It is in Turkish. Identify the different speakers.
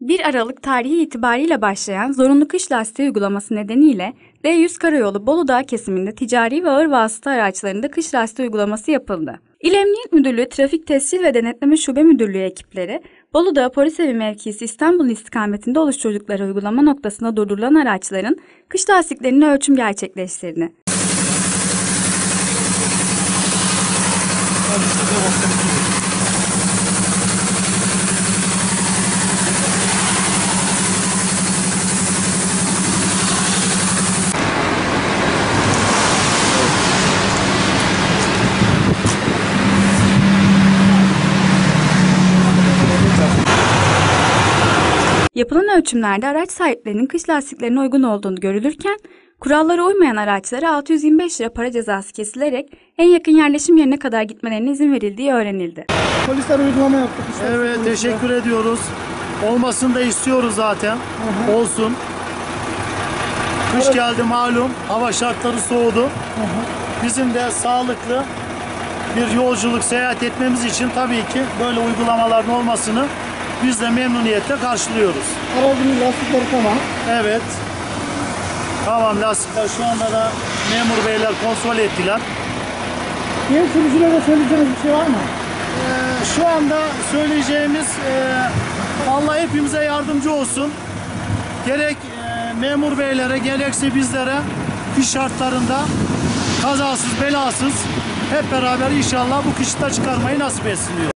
Speaker 1: 1 Aralık tarihi itibariyle başlayan zorunlu kış lastiği uygulaması nedeniyle D100 Karayolu Bolu Dağı kesiminde ticari ve ağır vasıta araçlarında kış lastiği uygulaması yapıldı. İl Emniyet Müdürlüğü Trafik Tescil ve Denetleme Şube Müdürlüğü ekipleri Bolu Dağı Polis Evi mevkisi İstanbul istikametinde oluşturdukları uygulama noktasında durdurulan araçların kış lastiklerine ölçüm gerçekleştirdi. Yapılan ölçümlerde araç sahiplerinin kış lastiklerine uygun olduğunu görülürken, kurallara uymayan araçlara 625 lira para cezası kesilerek en yakın yerleşim yerine kadar gitmelerine izin verildiği öğrenildi.
Speaker 2: Polisler uygulama yaptık işte.
Speaker 3: Evet teşekkür ediyoruz. Olmasını da istiyoruz zaten. Olsun. Kış geldi malum. Hava şartları soğudu. Bizim de sağlıklı bir yolculuk seyahat etmemiz için tabii ki böyle uygulamaların olmasını biz de memnuniyetle karşılıyoruz.
Speaker 2: Aracının lastikleri tamam.
Speaker 3: Evet. Tamam lastikler şu anda da memur beyler kontrol ettiler.
Speaker 2: Diğer sürücülere söyleyeceğiniz bir şey var mı?
Speaker 3: Ee, şu anda söyleyeceğimiz e, Allah hepimize yardımcı olsun. Gerek e, memur beylere gerekse bizlere kış şartlarında kazasız belasız hep beraber inşallah bu kışı da çıkarmayı nasip etsin diyor.